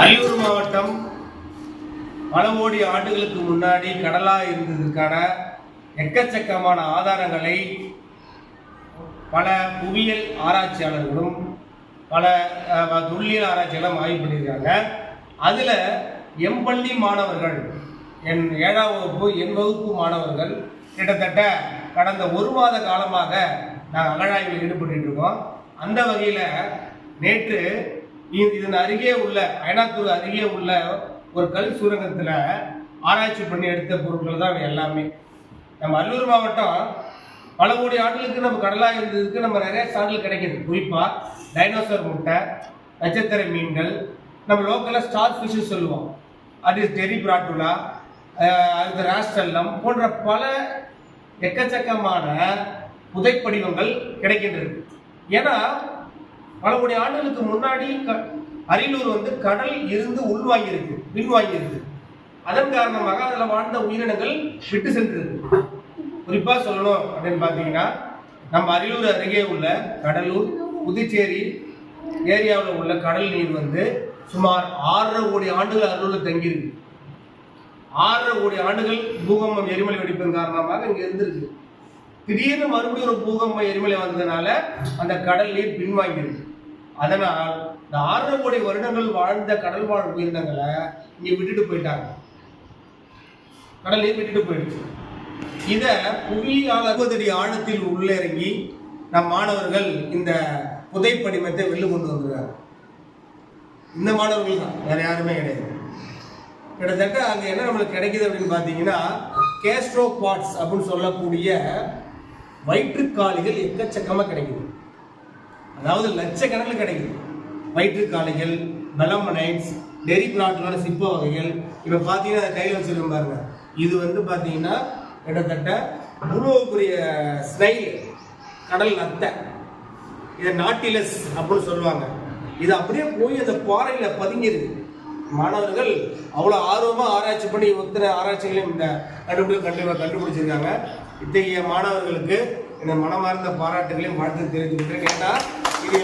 அரியலூர் மாவட்டம் பல கோடி ஆண்டுகளுக்கு முன்னாடி கடலா இருந்ததற்கான எக்கச்சக்கமான ஆதாரங்களை பல புவியியல் ஆராய்ச்சியாளர்களும் பல தொல்லியல் ஆராய்ச்சிகளும் ஆய்வு பண்ணியிருக்காங்க. அதில் எம்பள்ளி மாணவர்கள் என் ஏழாம் வகுப்பு என் வகுப்பு மாணவர்கள் கிட்டத்தட்ட கடந்த ஒரு மாத காலமாக நாங்கள் அகழாய்வில் ஈடுபட்டு இருக்கோம். அந்த வகையில் நேற்று இதன் அருகே உள்ள அயனாத்தூர் அருகே உள்ள ஒரு கல் சுரங்கத்தில் ஆராய்ச்சி பண்ணி எடுத்த பொருட்கள் தான் எல்லாமே. நம்ம அல்லூர் மாவட்டம் பல கோடி ஆண்டுகளுக்கு நம்ம கடலாக இருந்ததுக்கு நம்ம நிறைய சான்றுகள் கிடைக்கிது. குறிப்பாக டைனோசர் முட்டை நட்சத்திர மீன்கள் நம்ம லோக்கலாக ஸ்டார் ஃபிஷ்ஷு சொல்லுவோம். அது டெரி பிராட்டுலா அடுத்து ராஸ்டல்லம் போன்ற பல எக்கச்சக்கமான புதைப்படிவங்கள் கிடைக்கின்றது. ஏன்னா பல கோடி ஆண்டுகளுக்கு முன்னாடி க- அரியலூர் வந்து கடல் இருந்து உள்வாங்கியிருக்கு பின்வாங்கியிருக்கு. அதன் காரணமாக அதில் வாழ்ந்த உயிரினங்கள் விட்டு சென்றிருக்கு. குறிப்பாக சொல்லணும் அப்படின்னு பார்த்தீங்கன்னா நம்ம அரியலூர் அருகே உள்ள கடலூர் புதுச்சேரி ஏரியாவில் உள்ள கடல் நீர் வந்து சுமார் ஆறரை கோடி ஆண்டுகள் அருளில் தங்கியிருக்கு. ஆறரை கோடி ஆண்டுகள் பூகம்பம் எரிமலை வெடிப்பின் காரணமாக இங்கே இருந்திருக்கு. திடீர்னு மறுபடியும் ஒரு பூகம்ப எரிமலை வந்ததுனால அந்த கடல் நீர் பின்வாங்கியிருக்கு. அதனால் இந்த ஆறரை கோடி வருடங்கள் வாழ்ந்த கடல் வாழ் உயிரினங்களை இங்கே விட்டுட்டு போயிட்டாங்க. கடலையும் விட்டுட்டு போயிடுச்சு. இதை புவியால் அறுபது ஆழத்தில் உள்ளிறங்கி நம் மாணவர்கள் இந்த புதைப்படிமத்தை வெளில கொண்டு வந்துருக்காங்க. இந்த மாணவர்கள் தான் வேற யாருமே கிடையாது. கிட்டத்தட்ட அங்கே என்ன நம்மளுக்கு கிடைக்குது அப்படின்னு பார்த்தீங்கன்னா கேஸ்ட்ரோ பாட்ஸ் அப்படின்னு சொல்லக்கூடிய வயிற்றுக்காலிகள் எக்கச்சக்கமாக கிடைக்குது. அதாவது லட்சக்கணக்கில் கிடைக்குது. வயிற்றுக்காலைகள் பெலமனைட்ஸ் டெரி பிளாட்டோட சிப்ப வகைகள். இப்போ பார்த்தீங்கன்னா அதை கையில் வச்சுருக்கோம் பாருங்க. இது வந்து பார்த்தீங்கன்னா கிட்டத்தட்ட உருவக்குரிய ஸ்னைல் கடல் நத்தை. இதை நாட்டிலஸ் அப்படின்னு சொல்லுவாங்க. இது அப்படியே போய் அந்த பாறையில் பதுங்கிடுது மாணவர்கள் அவ்வளோ ஆர்வமாக ஆராய்ச்சி பண்ணி ஒத்தனை ஆராய்ச்சிகளையும் இந்த கண்டுபிடி கண்டு கண்டுபிடிச்சிருக்காங்க. இத்தகைய மாணவர்களுக்கு இந்த மனமார்ந்த பாராட்டுகளையும் வாழ்த்து தெரிவித்துக்கிறேன் ஏன்னா இது